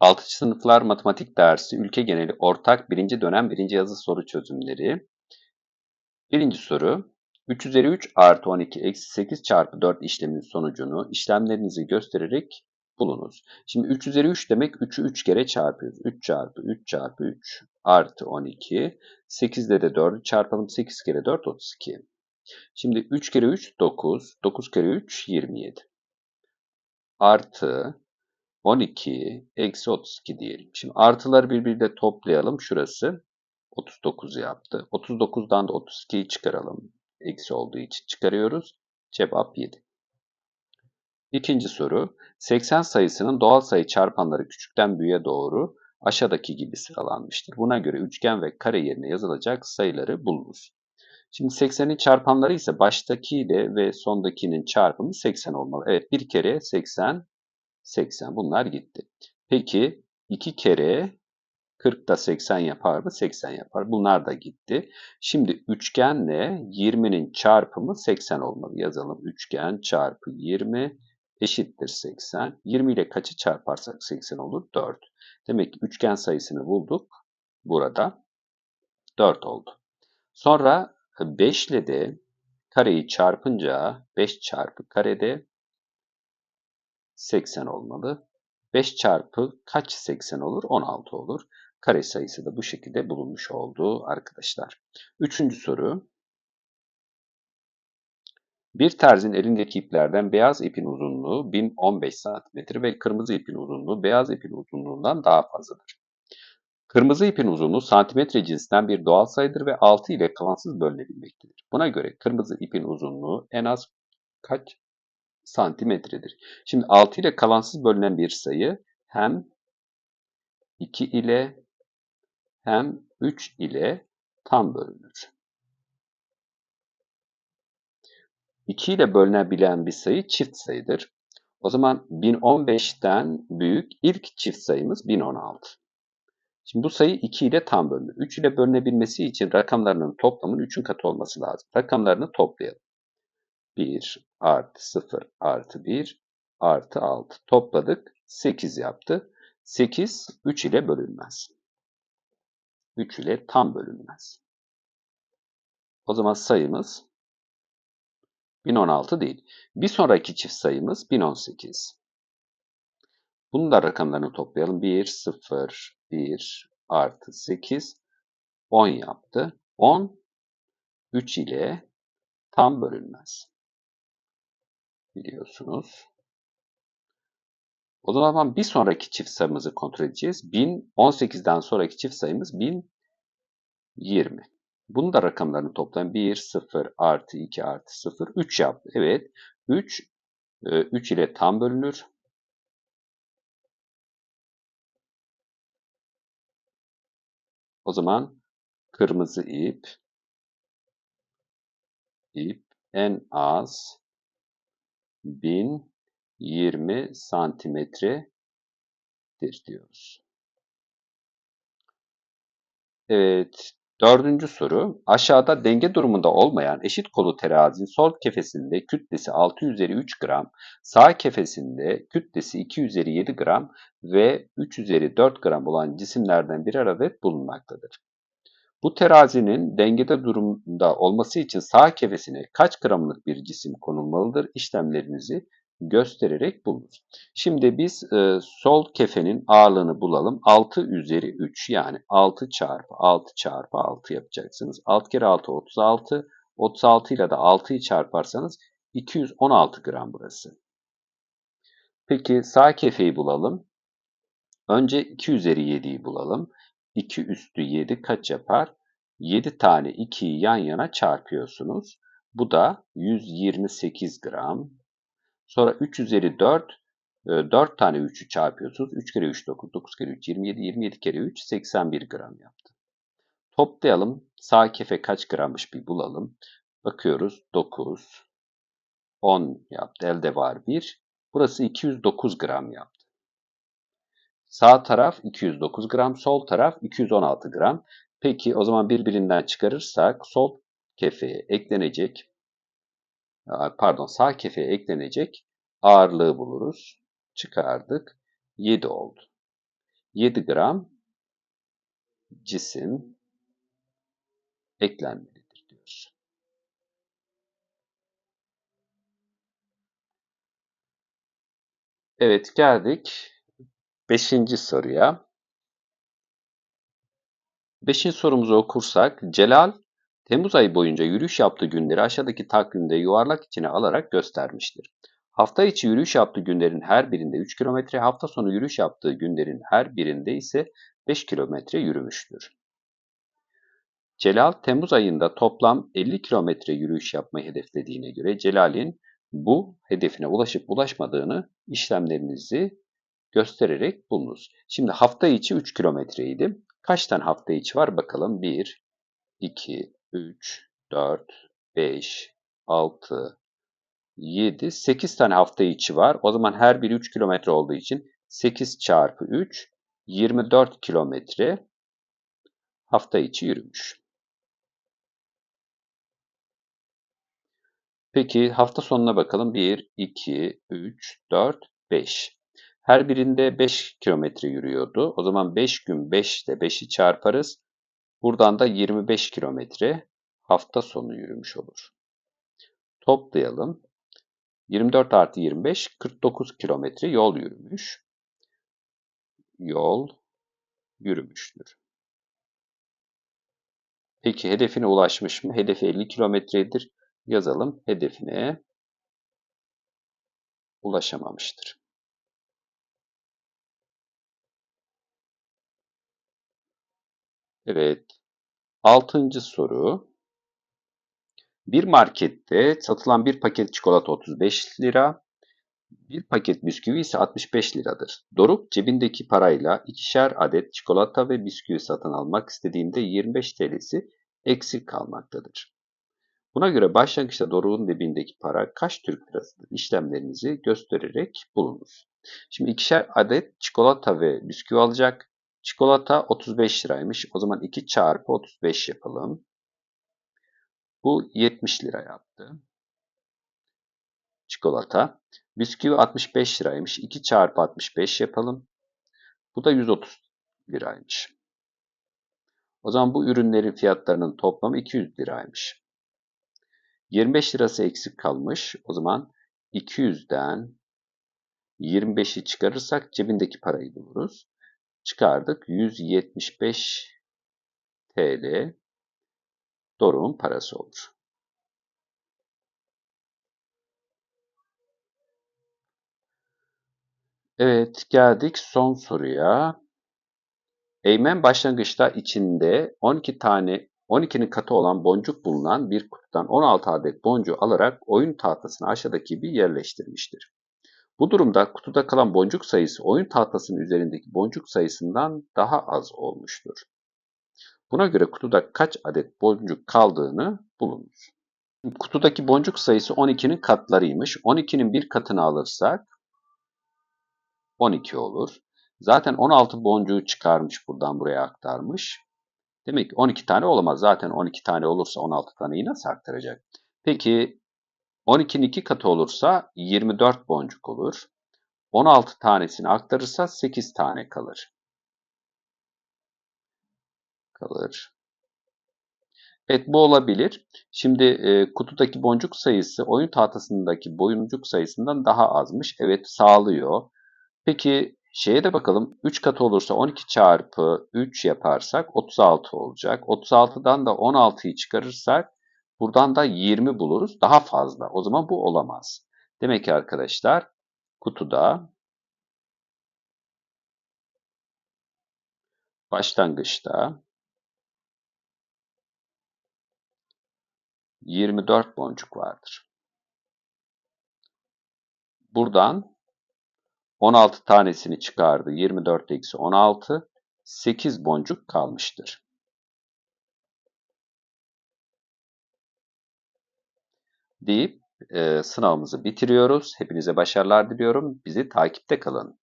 6. sınıflar matematik dersi ülke geneli ortak birinci dönem birinci yazı soru çözümleri. Birinci soru 3 üzeri 3 artı 12 eksi 8 çarpı 4 işlemin sonucunu işlemlerinizi göstererek bulunuz. Şimdi 3 üzeri 3 demek 3'ü 3 kere çarpıyoruz. 3 çarpı 3 çarpı 3 artı 12. 8 ile de 4'ü çarpalım. 8 kere 4 32. Şimdi 3 kere 3 9. 9 kere 3 27. Artı 12 eksi 32 diyelim. Şimdi artıları birbiriyle toplayalım. Şurası 39 yaptı. 39'dan da 32'yi çıkaralım. Eksi olduğu için çıkarıyoruz. Cevap 7. İkinci soru. 80 sayısının doğal sayı çarpanları küçükten büyüğe doğru aşağıdaki gibi sıralanmıştır. Buna göre üçgen ve kare yerine yazılacak sayıları bulunuz. Şimdi 80'in çarpanları ise baştaki ile ve sondakinin çarpımı 80 olmalı. Evet bir kere 80 80 bunlar gitti. Peki 2 kere 40 da 80 yapar mı? 80 yapar. Bunlar da gitti. Şimdi üçgenle 20'nin çarpımı 80 olmalı. Yazalım. Üçgen çarpı 20 eşittir 80. 20 ile kaçı çarparsak 80 olur? 4. Demek ki üçgen sayısını bulduk. Burada 4 oldu. Sonra 5 ile de kareyi çarpınca 5 çarpı karede 80 olmalı. 5 çarpı kaç 80 olur? 16 olur. Kare sayısı da bu şekilde bulunmuş oldu arkadaşlar. Üçüncü soru. Bir terzin elindeki iplerden beyaz ipin uzunluğu 1015 cm ve kırmızı ipin uzunluğu beyaz ipin uzunluğundan daha fazladır. Kırmızı ipin uzunluğu santimetre cinsinden bir doğal sayıdır ve 6 ile kalansız bölünebilmektedir. Buna göre kırmızı ipin uzunluğu en az kaç santimetredir. Şimdi 6 ile kalansız bölünen bir sayı hem 2 ile hem 3 ile tam bölünür. 2 ile bölünebilen bir sayı çift sayıdır. O zaman 1015'ten büyük ilk çift sayımız 1016. Şimdi bu sayı 2 ile tam bölünür. 3 ile bölünebilmesi için rakamlarının toplamının 3'ün katı olması lazım. Rakamlarını toplayalım. 1 artı 0 artı 1 artı 6 topladık. 8 yaptı. 8 3 ile bölünmez. 3 ile tam bölünmez. O zaman sayımız 1016 değil. Bir sonraki çift sayımız 1018. Bunun da rakamlarını toplayalım. 1, 0, 1 artı 8, 10 yaptı. 10, 3 ile tam bölünmez biliyorsunuz. O zaman bir sonraki çift sayımızı kontrol edeceğiz. 1018'den sonraki çift sayımız 1020. Bunun da rakamlarını toplayın. 1, 0, artı 2, artı 0, 3 yaptı. Evet, 3, 3 e, ile tam bölünür. O zaman kırmızı ip, ip en az 1020 santimetredir diyoruz. Evet, dördüncü soru. Aşağıda denge durumunda olmayan eşit kolu terazinin sol kefesinde kütlesi 6 üzeri 3 gram, sağ kefesinde kütlesi 2 üzeri 7 gram ve 3 üzeri 4 gram olan cisimlerden bir adet bulunmaktadır. Bu terazinin dengede durumda olması için sağ kefesine kaç gramlık bir cisim konulmalıdır işlemlerinizi göstererek bulunuz. Şimdi biz e, sol kefenin ağırlığını bulalım. 6 üzeri 3 yani 6 çarpı 6 çarpı 6 yapacaksınız. 6 kere 6 36. 36 ile de 6'yı çarparsanız 216 gram burası. Peki sağ kefeyi bulalım. Önce 2 üzeri 7'yi bulalım. 2 üstü 7 kaç yapar? 7 tane 2'yi yan yana çarpıyorsunuz. Bu da 128 gram. Sonra 3 üzeri 4, 4 e, tane 3'ü çarpıyorsunuz. 3 kere 3 9, 9 kere 3 27, 27 kere 3 81 gram yaptı. Toplayalım. Sağ kefe kaç grammış bir bulalım. Bakıyoruz 9, 10 yaptı. Elde var 1. Burası 209 gram yaptı. Sağ taraf 209 gram, sol taraf 216 gram. Peki o zaman birbirinden çıkarırsak sol kefeye eklenecek, pardon sağ kefeye eklenecek ağırlığı buluruz. Çıkardık. 7 oldu. 7 gram cisim eklenmelidir diyoruz. Evet geldik 5. soruya. 5. sorumuzu okursak Celal Temmuz ayı boyunca yürüyüş yaptığı günleri aşağıdaki takvimde yuvarlak içine alarak göstermiştir. Hafta içi yürüyüş yaptığı günlerin her birinde 3 kilometre, hafta sonu yürüyüş yaptığı günlerin her birinde ise 5 kilometre yürümüştür. Celal Temmuz ayında toplam 50 kilometre yürüyüş yapmayı hedeflediğine göre Celal'in bu hedefine ulaşıp ulaşmadığını işlemlerinizi göstererek bulunuz. Şimdi hafta içi 3 kilometreydi. Kaç tane hafta içi var bakalım. 1, 2, 3, 4, 5, 6, 7, 8 tane hafta içi var. O zaman her biri 3 kilometre olduğu için 8 çarpı 3, 24 kilometre hafta içi yürümüş. Peki hafta sonuna bakalım. 1, 2, 3, 4, 5. Her birinde 5 kilometre yürüyordu. O zaman 5 gün 5 ile 5'i çarparız. Buradan da 25 kilometre hafta sonu yürümüş olur. Toplayalım. 24 artı 25, 49 kilometre yol yürümüş. Yol yürümüştür. Peki hedefine ulaşmış mı? Hedefi 50 kilometredir. Yazalım. Hedefine ulaşamamıştır. Evet. Altıncı soru. Bir markette satılan bir paket çikolata 35 lira, bir paket bisküvi ise 65 liradır. Doruk cebindeki parayla ikişer adet çikolata ve bisküvi satın almak istediğinde 25 TL'si eksik kalmaktadır. Buna göre başlangıçta Doruk'un cebindeki para kaç Türk lirasıdır? İşlemlerinizi göstererek bulunuz. Şimdi ikişer adet çikolata ve bisküvi alacak. Çikolata 35 liraymış. O zaman 2 çarpı 35 yapalım. Bu 70 lira yaptı. Çikolata. Bisküvi 65 liraymış. 2 çarpı 65 yapalım. Bu da 130 liraymış. O zaman bu ürünlerin fiyatlarının toplamı 200 liraymış. 25 lirası eksik kalmış. O zaman 200'den 25'i çıkarırsak cebindeki parayı buluruz. Çıkardık. 175 TL Doruk'un parası olur. Evet geldik son soruya. Eymen başlangıçta içinde 12 tane 12'nin katı olan boncuk bulunan bir kutudan 16 adet boncuğu alarak oyun tahtasına aşağıdaki gibi yerleştirmiştir. Bu durumda kutuda kalan boncuk sayısı oyun tahtasının üzerindeki boncuk sayısından daha az olmuştur. Buna göre kutuda kaç adet boncuk kaldığını bulunuz. Kutudaki boncuk sayısı 12'nin katlarıymış. 12'nin bir katını alırsak 12 olur. Zaten 16 boncuğu çıkarmış buradan buraya aktarmış. Demek ki 12 tane olamaz. Zaten 12 tane olursa 16 taneyi nasıl aktaracak? Peki 12'nin 2 katı olursa 24 boncuk olur. 16 tanesini aktarırsa 8 tane kalır. Kalır. Evet bu olabilir. Şimdi e, kutudaki boncuk sayısı oyun tahtasındaki boncuk sayısından daha azmış. Evet sağlıyor. Peki şeye de bakalım. 3 katı olursa 12 çarpı 3 yaparsak 36 olacak. 36'dan da 16'yı çıkarırsak buradan da 20 buluruz. Daha fazla. O zaman bu olamaz. Demek ki arkadaşlar kutuda başlangıçta 24 boncuk vardır. Buradan 16 tanesini çıkardı. 24 eksi 16. 8 boncuk kalmıştır. Deyip e, sınavımızı bitiriyoruz. Hepinize başarılar diliyorum. Bizi takipte kalın.